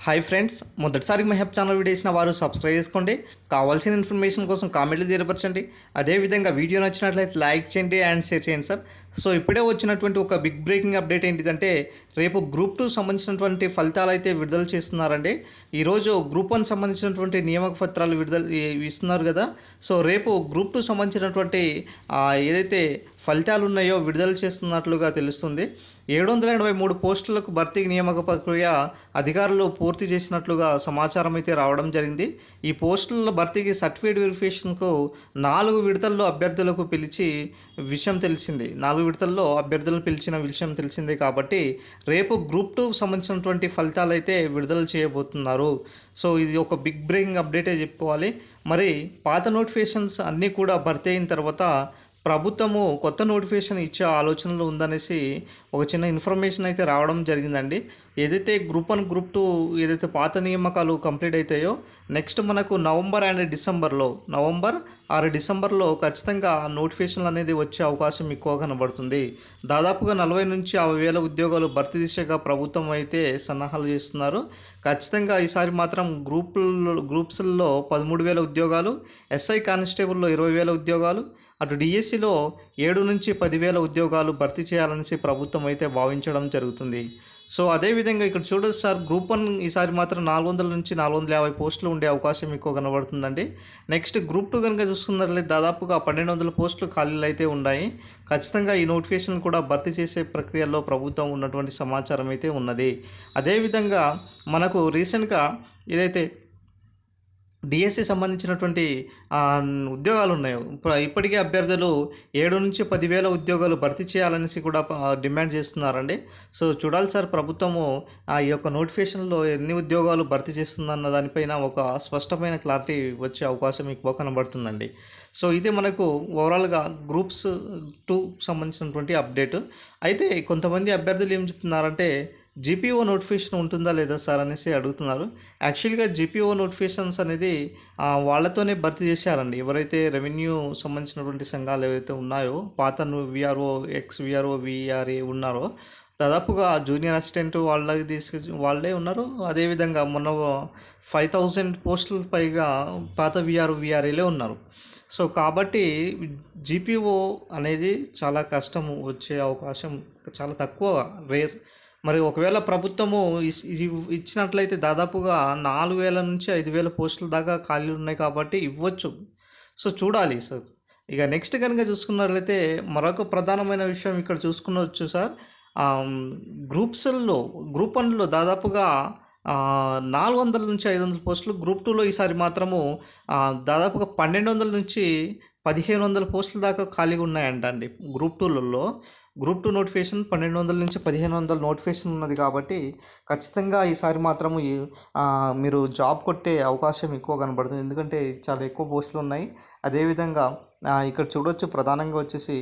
Hi friends మొదటిసారి Mehab channel video వేసిన వారు సబ్స్క్రైబ్ చేసుకోండి. కావాల్సిన ఇన్ఫర్మేషన్ కోసం కామెంట్లు తెలియపరచండి అదేవిధంగా వీడియో నచ్చినట్లయితే లైక్ చేయండి అండ్ షేర్ చేయండి సార్ సో ఇప్పుడే వచ్చినటువంటి ఒక బిగ్ బ్రేకింగ్ అప్డేట్ ఏంటిదంటే రేపు గ్రూప్ టూ సంబంధించినటువంటి ఫలితాలు అయితే విడుదల చేస్తున్నారండి. ఈరోజు గ్రూప్ వన్ సంబంధించినటువంటి నియామక పత్రాలు విడుదల ఇస్తున్నారు కదా. సో రేపు గ్రూప్ టూ సంబంధించినటువంటి ఏదైతే ఫలితాలు ఉన్నాయో విడుదల చేస్తున్నట్లుగా తెలుస్తుంది. ఏడు వందల ఎనభై మూడు పోస్టులకు భర్తీ నియామక ప్రక్రియ అధికారులు పూర్తి చేసినట్లుగా సమాచారం అయితే రావడం జరిగింది. ఈ పోస్టుల భర్తీకి సర్టిఫికేట్ వెరిఫికేషన్కు నాలుగు విడతల్లో అభ్యర్థులకు పిలిచి విషయం తెలిసింది. నాలుగు విడతల్లో అభ్యర్థులను పిలిచిన విషయం తెలిసిందే కాబట్టి రేపు గ్రూప్ టూ సంబంధించినటువంటి ఫలితాలు అయితే విడుదల చేయబోతున్నారు. సో ఇది ఒక బిగ్ బ్రేకింగ్ అప్డేటే చెప్పుకోవాలి. మరి పాత నోటిఫికేషన్స్ అన్నీ కూడా భర్తీ అయిన తర్వాత ప్రభుత్వము కొత్త నోటిఫికేషన్ ఇచ్చే ఆలోచనలో ఉందనేసి ఒక చిన్న ఇన్ఫర్మేషన్ అయితే రావడం జరిగిందండి. ఏదైతే గ్రూప్ వన్ గ్రూప్ టూ ఏదైతే పాత నియామకాలు కంప్లీట్ అవుతాయో నెక్స్ట్ మనకు నవంబర్ అండ్ డిసెంబర్లో నవంబర్ ఆరు డిసెంబర్లో ఖచ్చితంగా నోటిఫికేషన్లు అనేది వచ్చే అవకాశం ఎక్కువ కనబడుతుంది. దాదాపుగా నలభై నుంచి యాభై వేల ఉద్యోగాలు భర్తీ దిశగా ప్రభుత్వం అయితే సన్నాహాలు చేస్తున్నారు. ఖచ్చితంగా ఈసారి మాత్రం గ్రూపుల్లో గ్రూప్స్లో పదమూడు వేల ఉద్యోగాలు ఎస్ఐ కానిస్టేబుల్లో ఇరవై వేల ఉద్యోగాలు అటు డిఎస్సిలో ఏడు నుంచి పదివేల ఉద్యోగాలు భర్తీ చేయాలనేసి ప్రభుత్వం అయితే భావించడం జరుగుతుంది. సో అదేవిధంగా ఇక్కడ చూడొచ్చు సార్ గ్రూప్ వన్ ఈసారి మాత్రం నాలుగు వందల నుంచి నాలుగు వందల యాభై పోస్టులు ఉండే అవకాశం ఎక్కువ కనబడుతుందండి. నెక్స్ట్ గ్రూప్ టూ కనుక చూసుకున్నట్లయితే దాదాపుగా పన్నెండు వందల పోస్టులు ఖాళీలు అయితే ఉన్నాయి. ఖచ్చితంగా ఈ నోటిఫికేషన్ కూడా భర్తీ చేసే ప్రక్రియలో ప్రభుత్వం ఉన్నటువంటి సమాచారం అయితే ఉన్నది. అదేవిధంగా మనకు రీసెంట్గా ఏదైతే డిఎస్సి సంబంధించినటువంటి ఉద్యోగాలు ఉన్నాయి ఇప్పటికే అభ్యర్థులు ఏడు నుంచి పదివేల ఉద్యోగాలు భర్తీ చేయాలనేసి కూడా డిమాండ్ చేస్తున్నారండి. సో చూడాలి సార్ ప్రభుత్వము ఆ ఈ యొక్క నోటిఫికేషన్లో ఎన్ని ఉద్యోగాలు భర్తీ చేస్తుందన్న దానిపైన ఒక స్పష్టమైన క్లారిటీ వచ్చే అవకాశం ఎక్కువ కనబడుతుందండి సో ఇది మనకు ఓవరాల్గా గ్రూప్స్ టూ సంబంధించినటువంటి అప్డేట్. అయితే కొంతమంది అభ్యర్థులు ఏం చెప్తున్నారంటే జీపీఓ నోటిఫికేషన్ ఉంటుందా లేదా సార్ అనేసి అడుగుతున్నారు. యాక్చువల్గా జీపీఓ నోటిఫికేషన్స్ అనేది వాళ్ళతోనే భర్తీ చేశారండి. ఎవరైతే రెవెన్యూ సంబంధించినటువంటి సంఘాలు ఏవైతే ఉన్నాయో పాత విఆర్ఓ ఎక్స్ విఆర్ఓ విఆర్ఏ ఉన్నారో దాదాపుగా జూనియర్ అసిస్టెంట్ వాళ్ళకి తీసుకు వాళ్ళే ఉన్నారు. అదేవిధంగా మొన్న ఫైవ్ థౌజండ్ పోస్టుల పైగా పాత విఆర్ విఆర్ఏలే ఉన్నారు. సో కాబట్టి జీపీఓ అనేది చాలా కష్టం వచ్చే అవకాశం చాలా తక్కువ రేర్ మరి ఒకవేళ ప్రభుత్వము ఇస్- ఇచ్చినట్లయితే దాదాపుగా నాలుగు వేల నుంచి ఐదు వేల పోస్టుల దాకా ఖాళీలు ఉన్నాయి కాబట్టి ఇవ్వచ్చు. సో చూడాలి సార్. ఇక నెక్స్ట్ కనుక చూసుకున్నట్లయితే మరొక ప్రధానమైన విషయం ఇక్కడ చూసుకున్నవచ్చు సార్. గ్రూప్స్లో గ్రూప్ వన్లో దాదాపుగా నాలుగు వందల నుంచి ఐదు వందల పోస్టులు గ్రూప్ టూలో ఈసారి మాత్రము దాదాపుగా పన్నెండు వందల నుంచి పదిహేను వందల పోస్టుల దాకా ఖాళీగా ఉన్నాయంట అండి గ్రూప్ టూలలో. గ్రూప్ టూ నోటిఫికేషన్ పన్నెండు వందల నుంచి పదిహేను వందల నోటిఫికేషన్ ఉన్నది కాబట్టి ఖచ్చితంగా ఈసారి మాత్రము మీరు జాబ్ కొట్టే అవకాశం ఎక్కువ కనబడుతుంది. ఎందుకంటే చాలా ఎక్కువ పోస్టులు ఉన్నాయి. అదేవిధంగా ఇక్కడ చూడొచ్చు ప్రధానంగా వచ్చేసి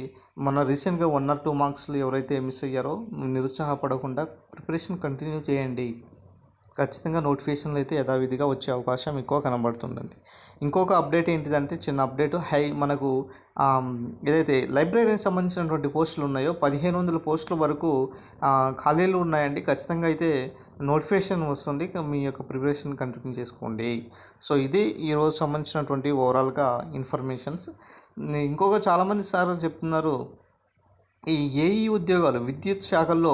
మన రీసెంట్గా వన్ ఆర్ టూ మార్క్స్లు ఎవరైతే మిస్ అయ్యారో నిరుత్సాహపడకుండా ప్రిపరేషన్ కంటిన్యూ చేయండి. ఖచ్చితంగా నోటిఫికేషన్లు అయితే యథావిధిగా వచ్చే అవకాశం ఎక్కువ కనబడుతుందండి. ఇంకొక అప్డేట్ ఏంటిదంటే చిన్న అప్డేట్. హై మనకు ఏదైతే లైబ్రరీకి సంబంధించినటువంటి పోస్టులు ఉన్నాయో పదిహేను వందల పోస్టుల వరకు ఖాళీలు ఉన్నాయండి. ఖచ్చితంగా అయితే నోటిఫికేషన్ వస్తుంది. మీ యొక్క ప్రిపరేషన్ కంటిన్యూ చేసుకోండి. సో ఇది ఈరోజు సంబంధించినటువంటి ఓవరాల్గా ఇన్ఫర్మేషన్స్. ఇంకొక చాలామంది సార్ చెప్తున్నారు ఈ ఏఈ ఉద్యోగాలు విద్యుత్ శాఖల్లో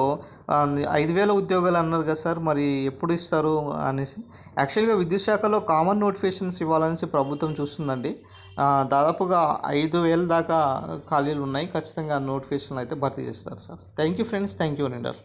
ఐదు వేల ఉద్యోగాలు అన్నారు కదా సార్ మరి ఎప్పుడు ఇస్తారు అనేసి. యాక్చువల్గా విద్యుత్ శాఖలో కామన్ నోటిఫికేషన్స్ ఇవ్వాలనేసి ప్రభుత్వం చూస్తుందండి. దాదాపుగా ఐదు వేల దాకా ఖాళీలు ఉన్నాయి. ఖచ్చితంగా నోటిఫికేషన్లు అయితే భర్తీ చేస్తారు sir. Thank you friends. Thank you నిండర్